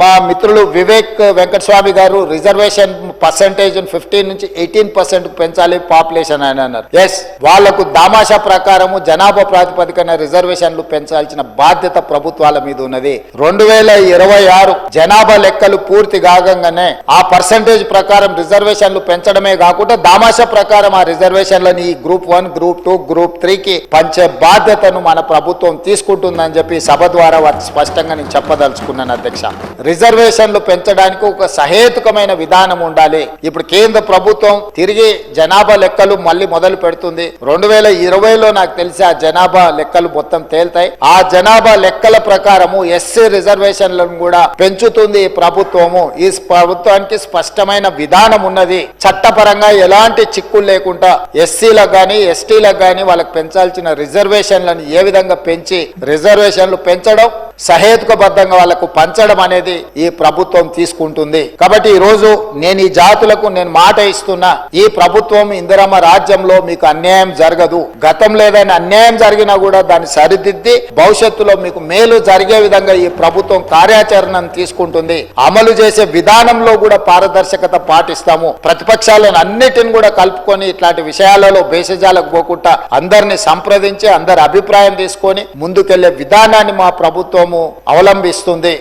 మా మిత్రులు Vivek Venkataswamy garu reservation percentage fifteen నుంచి ఎయిటీన్ పర్సెంట్ పెంచాలి పాపులేషన్ అని అన్నారు. ఎస్ వాళ్ళకు దామాషా ప్రకారము జనాభా ప్రాతిపదికన రిజర్వేషన్లు పెంచాల్సిన బాధ్యత ప్రభుత్వాల మీద ఉన్నది. రెండు వేల ఇరవై ఆరు జనాభా లెక్కలు పూర్తి కాగంగానే ఆ పర్సంటేజ్ ప్రకారం రిజర్వేషన్లు పెంచడమే కాకుండా దామాషా ప్రకారం ఆ రిజర్వేషన్లని ఈ group one group two group three కి పంచే బాధ్యతను మన ప్రభుత్వం తీసుకుంటుందని చెప్పి సభ ద్వారా వారికి స్పష్టంగా నేను చెప్పదలుచుకున్నాను అధ్యక్ష. రిజర్వేషన్లు పెంచడానికి ఒక సహేతుకమైన విధానం ఉండాలి. ఇప్పుడు కేంద్ర ప్రభుత్వం తిరిగి జనాభా లెక్కలు మళ్ళీ మొదలు పెడుతుంది. రెండు వేల ఇరవైలో నాకు తెలిసి ఆ జనాభా లెక్కలు మొత్తం తేల్తాయి. ఆ జనాభా లెక్కల ప్రకారము ఎస్సీ రిజర్వేషన్లను కూడా పెంచుతుంది ఈ ప్రభుత్వము. ఈ ప్రభుత్వానికి స్పష్టమైన విధానం ఉన్నది. చట్టపరంగా ఎలాంటి చిక్కులు లేకుండా ఎస్సీలకు గాని ఎస్టీలకు గాని వాళ్ళకి పెంచాల్సిన రిజర్వేషన్లను ఏ విధంగా పెంచి రిజర్వేషన్లు పెంచడం సహేతుకబద్ధంగా వాళ్ళకు పంచడం అనేది ఈ ప్రభుత్వం తీసుకుంటుంది. కాబట్టి ఈ రోజు నేను ఈ జాతులకు నేను మాట ఇస్తున్నా ఈ ప్రభుత్వం ఇందిరమ్మ రాజ్యంలో మీకు అన్యాయం జరగదు. గతంలో ఏదైనా అన్యాయం జరిగినా కూడా దాన్ని సరిదిద్ది భవిష్యత్తులో మీకు మేలు జరిగే విధంగా ఈ ప్రభుత్వం కార్యాచరణను తీసుకుంటుంది. అమలు చేసే విధానంలో కూడా పారదర్శకత పాటిస్తాము. ప్రతిపక్షాలను అన్నిటిని కూడా కలుపుకొని ఇట్లాంటి విషయాలలో భేషజాలకు పోకుండా అందరిని సంప్రదించి అందరి అభిప్రాయం తీసుకొని ముందుకెళ్ళే విధానాన్ని మా ప్రభుత్వం ప్రభుత్వము అవలంబిస్తుంది.